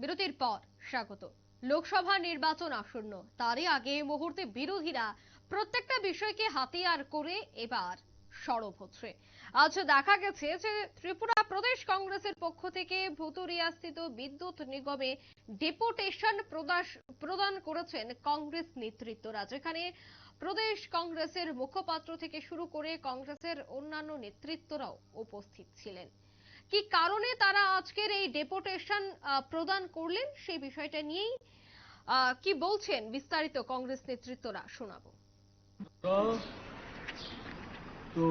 বিরতির পর স্বাগত। লোকসভা নির্বাচন আসন্ন। তারই আগে মুহূর্তে বিরোধীরা প্রত্যেকটা বিষয়কে হাতিয়ার করে এবার সরব হচ্ছে। আজ দেখা গেছে যে ত্রিপুরা প্রদেশ কংগ্রেসের পক্ষ থেকে ভুতুরিয়াস্থিত বিদ্যুৎ নিগমে ডেপুটেশন প্রদান করেছেন কংগ্রেস নেতৃত্বরা, যেখানে প্রদেশ কংগ্রেসের মুখপাত্র থেকে শুরু করে কংগ্রেসের অন্যান্য নেতৃত্বরাও উপস্থিত ছিলেন। কি কারণে তারা আজকের এই ডেপুটেশন প্রদান করলেন সেই বিষয়টা নিয়েই কি বলছেন বিস্তারিত কংগ্রেস নেতৃত্বরা শোনাবো। তো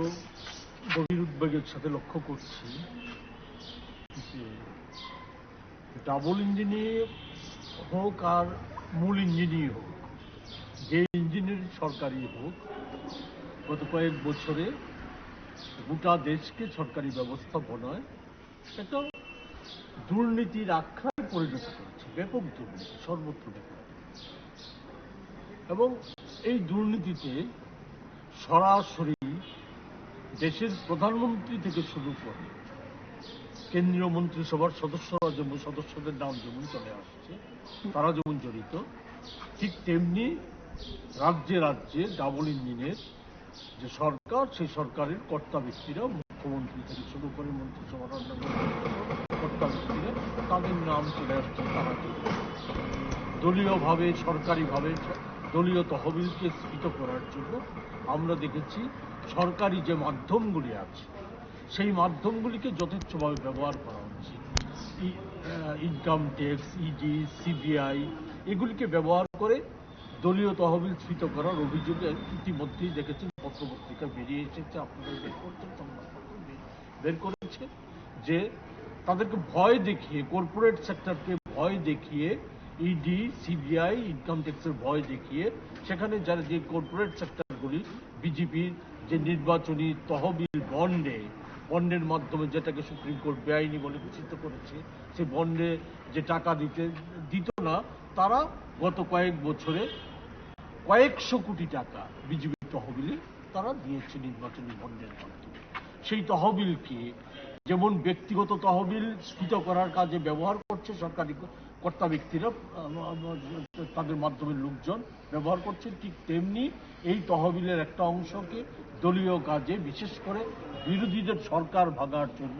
গভীর উদ্বেগের সাথে লক্ষ্য করছি যে ডাবল ইঞ্জিনে হোক আর মূল ইঞ্জিনই হোক, যে ইঞ্জিনের সরকারি হোক, গত কয়েক বছরে গোটা দেশকে সরকারি ব্যবস্থাপনায় একটা দুর্নীতির আখ্যায় পরিণত করেছে ব্যাপক দুর্নীতি, সর্বত্র ব্যাপক এবং এই দুর্নীতিতে সরাসরি দেশের প্রধানমন্ত্রী থেকে শুরু করে কেন্দ্রীয় মন্ত্রিসভার সদস্যরা যেমন সদস্যদের নাম যেমন চলে আসছে, তারা যেমন জড়িত, ঠিক তেমনি রাজ্যে রাজ্যে ডাবল ইঞ্জিনের যে সরকার, সেই সরকারের কর্তা ব্যক্তিরা মুখ্যমন্ত্রী থেকে শুরু করে মন্ত্রিসভার অন্যান্য কর্তা ব্যক্তিরা তাদের নাম চলে আসছে তারা দলীয়ভাবে, সরকারিভাবে, দলীয় তহবিলকে স্ফীত করার জন্য আমরা দেখেছি সরকারি যে মাধ্যমগুলি আছে, সেই মাধ্যমগুলিকে যথেচ্ছভাবে ব্যবহার করা হচ্ছে। ইনকাম ট্যাক্স ইডি সিবিআই এগুলিকে ব্যবহার করে দলীয় তহবিল স্ফীত করার অভিযোগে ইতিমধ্যেই দেখেছেন পত্রপত্রিকা বেরিয়ে এসেছে। সংবাদপত্র। বে- বের করেছে যে তাদেরকে ভয় দেখিয়ে কর্পোরেট সেক্টরকে ভয় দেখিয়ে ইডি সিবিআই ইনকাম ট্যাক্সের ভয় দেখিয়ে সেখানে যারা যে কর্পোরেট সেক্টরগুলি বিজেপির যে নির্বাচনী তহবিল বন্ডে, বন্ডের মাধ্যমে যেটাকে সুপ্রিম কোর্ট বেআইনি বলে ঘোষিত করেছে সেই বন্ডে যে টাকা দিতে, দিত না, তারা গত কয়েক বছরে কয়েকশো কোটি টাকা বিজেপির তহবিলে তারা দিয়েছে নির্বাচনী বন্ডের মাধ্যমে। সেই তহবিলকে যেমন ব্যক্তিগত তহবিল স্ফীত করার কাজে ব্যবহার করছে সরকারি কর্তা ব্যক্তিরা তাদের মাধ্যমে লোকজন ব্যবহার করছে ঠিক তেমনি এই তহবিলের একটা অংশকে দলীয় কাজে বিশেষ করে বিরোধীদের সরকার ভাঙার জন্য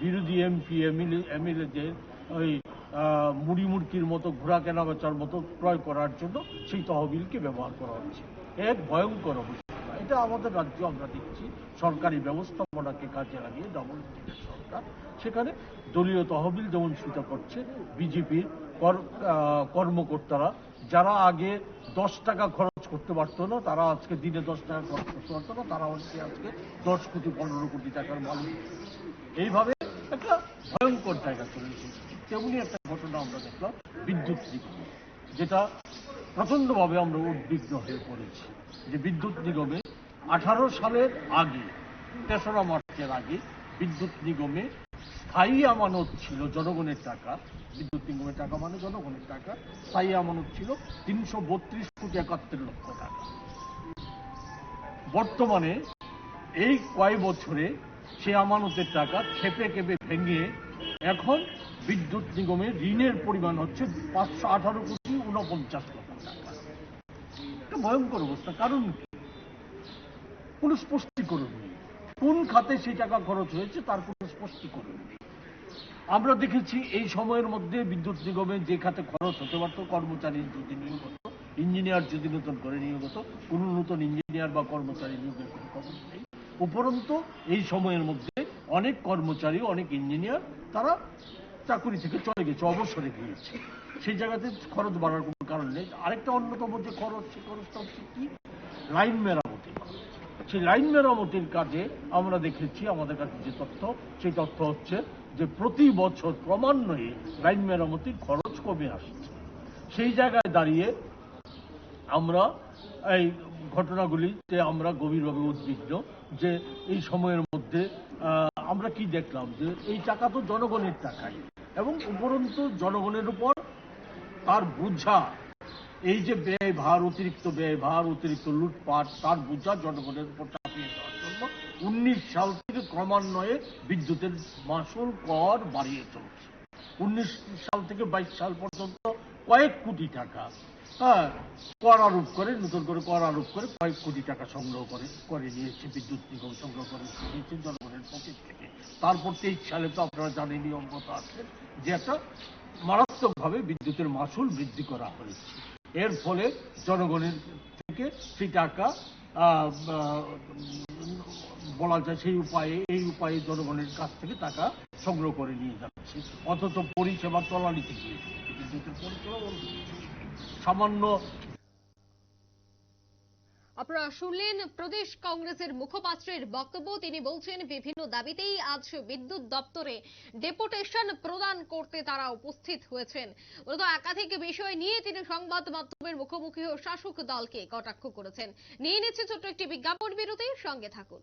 বিরোধী এমপি এমএলএ এমএলএদের ওই আহ, মুড়ি মুড়কির মতো ঘোড়া কেনা বেচার মতো ক্রয় করার জন্য সেই তহবিলকে ব্যবহার করা হচ্ছে। এক ভয়ঙ্কর অবস্থা। এটা আমাদের রাজ্য, আমরা দেখছি। সরকারি ব্যবস্থাপনাকে কাজে লাগিয়ে ডবল ইঞ্জিনের সরকার, সেখানে দলীয় তহবিল যেমন স্ফীত করছে বিজেপির কর্মকর্তারা, যারা আগে দশ টাকা খরচ করতে পারতো না, তারা আজকে দিনে দশ টাকা খরচ করতে পারতো না, তারা হচ্ছে আজকে দশ কোটি, পনেরো কোটি টাকার মালিক। এইভাবে একটা ভয়ঙ্কর জায়গা চলে এসেছে। তেমনি একটা ঘটনা আমরা দেখলাম বিদ্যুৎ নিগম, যেটা প্রচন্ডভাবে আমরা উদ্বিগ্ন হয়ে পড়েছি। যে বিদ্যুৎ নিগমে আঠারো সালের আগে, তেসরা মার্চের আগে বিদ্যুৎ নিগমে স্থায়ী আমানত ছিল জনগণের টাকা। বিদ্যুৎ নিগমের টাকা মানে জনগণের টাকা। স্থায়ী আমানত ছিল তিনশো বত্রিশ কোটি একাত্তর লক্ষ টাকা। বর্তমানে এই কয় বছরে সে আমানতের টাকা খেপে খেপে ভেঙে এখন বিদ্যুৎ নিগমের ঋণের পরিমাণ হচ্ছে পাঁচশো আঠারো কোটি উনপঞ্চাশ লক্ষ টাকা। একটা ভয়ঙ্কর অবস্থা। কারণ কি? কোনো স্পষ্টীকরণ নেই কোন খাতে সেই টাকা খরচ হয়েছে তার কোনো স্পষ্টীকরণ নেই আমরা দেখেছি এই সময়ের মধ্যে বিদ্যুৎ নিগমে যে খাতে খরচ হতে পারত কর্মচারী যদি নিয়োগ হতো, ইঞ্জিনিয়ার যদি নতুন করে নিয়োগ হতো, কোনো নতুন ইঞ্জিনিয়ার বা কর্মচারী নিয়োগের কোনো খবর নেই। উপরন্তু, এই সময়ের মধ্যে অনেক কর্মচারী, অনেক ইঞ্জিনিয়ার, তারা চাকুরি থেকে চলে গেছে, অবসরে গিয়েছে। সেই জায়গাতে খরচ বাড়ার কোনো কারণ নেই। আরেকটা অন্যতম যে খরচ, সেই খরচটা হচ্ছে কি? লাইন মেরামতির খরচ সেই লাইন মেরামতির কাজে আমরা দেখেছি আমাদের কাছে যে তথ্য, সেই তথ্য হচ্ছে যে প্রতি বছর ক্রমান্বয়ে লাইন মেরামতির খরচ কমে আসছে। সেই জায়গায় দাঁড়িয়ে আমরা এই ঘটনাগুলিতে আমরা গভীরভাবে উদ্বিগ্ন যে এই সময়ের মধ্যে আমরা কি দেখলাম যে এই টাকা তো জনগণের টাকাই এবং উপরন্তু জনগণের উপর তার বোঝা এই যে ব্যয় ভার অতিরিক্ত ব্যয় ভার অতিরিক্ত লুটপাট, তার বোঝা জনগণের উপর চাপিয়ে দেওয়ার জন্য উনিশ সাল থেকে ক্রমান্বয়ে বিদ্যুতের মাসুল কর বাড়িয়ে চলছে। উনিশ সাল থেকে বাইশ সাল পর্যন্ত কয়েক কোটি টাকা হ্যাঁ কর আরোপ করে, নতুন করে কর আরোপ করে কয়েক কোটি টাকা সংগ্রহ করে করে নিয়েছে, বিদ্যুৎ নিগম সংগ্রহ করে নিয়েছে জনগণের পকেট থেকে। তারপর তেইশ সালে তো আপনারা জানেন নিয়মগত আছে, যে একটা মারাত্মকভাবে বিদ্যুতের মাসুল বৃদ্ধি করা হয়েছে। এর ফলে জনগণের থেকে সেই টাকা বলা যায় সেই উপায়ে এই উপায়ে জনগণের কাছ থেকে টাকা সংগ্রহ করে নিয়ে যাচ্ছে। অথচ পরিষেবা তলানিতে গিয়ে। বিদ্যুতের পরিষেবা সামান্য আপনারা শুনলেন প্রদেশ কংগ্রেসের মুখপাত্রের বক্তব্য। তিনি বলছেন, বিভিন্ন দাবিতেই আজ বিদ্যুৎ দপ্তরে ডেপুটেশন প্রদান করতে তারা উপস্থিত হয়েছেন। মূলত একাধিক বিষয় নিয়ে তিনি সংবাদ মাধ্যমের মুখোমুখি শাসক দলকে কটাক্ষ করেছেন। নিয়ে নিচ্ছে ছোট্ট একটি বিজ্ঞাপন বিরতির সঙ্গে থাকুন।